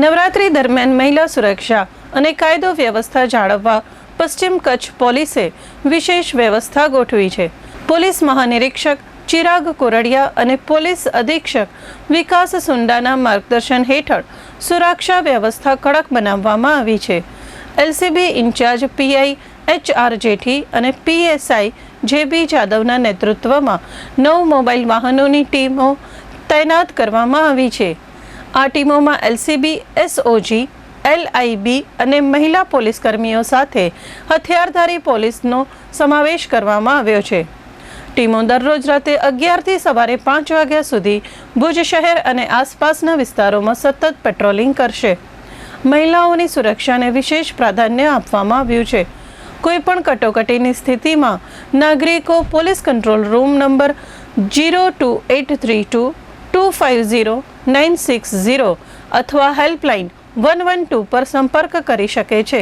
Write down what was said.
નવરાત્રી દરમિયાન મહિલા સુરક્ષા અને કાયદો વ્યવસ્થા જાળવવા પશ્ચિમ કચ્છ પોલીસે વિશેષ વ્યવસ્થા ગોઠવી છે. પોલીસ મહાનિરીક્ષક ચિરાગ કોરડિયા અને પોલીસ અધિક્ષક વિકાસ સુંડાના માર્ગદર્શન હેઠળ સુરક્ષા વ્યવસ્થા કડક બનાવવામાં આવી છે. LCB incharge PI H R Jethi અને પીએસઆઈ જે બી જાદવના નેતૃત્વમાં નવ મોબાઈલ વાહનોની ટીમો તૈનાત કરવામાં આવી છે. આ ટીમોમાં એલસીબી, એસઓજી, એલઆઈબી અને મહિલા પોલીસ કર્મીઓ સાથે હથિયારધારી પોલીસનો સમાવેશ કરવામાં આવ્યો છે. ટીમો દરરોજ રાતે અગિયારથી સવારે પાંચ વાગ્યા સુધી ભુજ શહેર અને આસપાસના વિસ્તારોમાં સતત પેટ્રોલિંગ કરશે. મહિલાઓની સુરક્ષાને વિશેષ પ્રાધાન્ય આપવામાં આવ્યું છે. કોઈ પણ કટોકટીની સ્થિતિમાં નાગરિકો police control room number zero two eight three two two five zero nine six zero અથવા હેલ્પલાઇન વન વન ટુ પર સંપર્ક કરી શકે છે.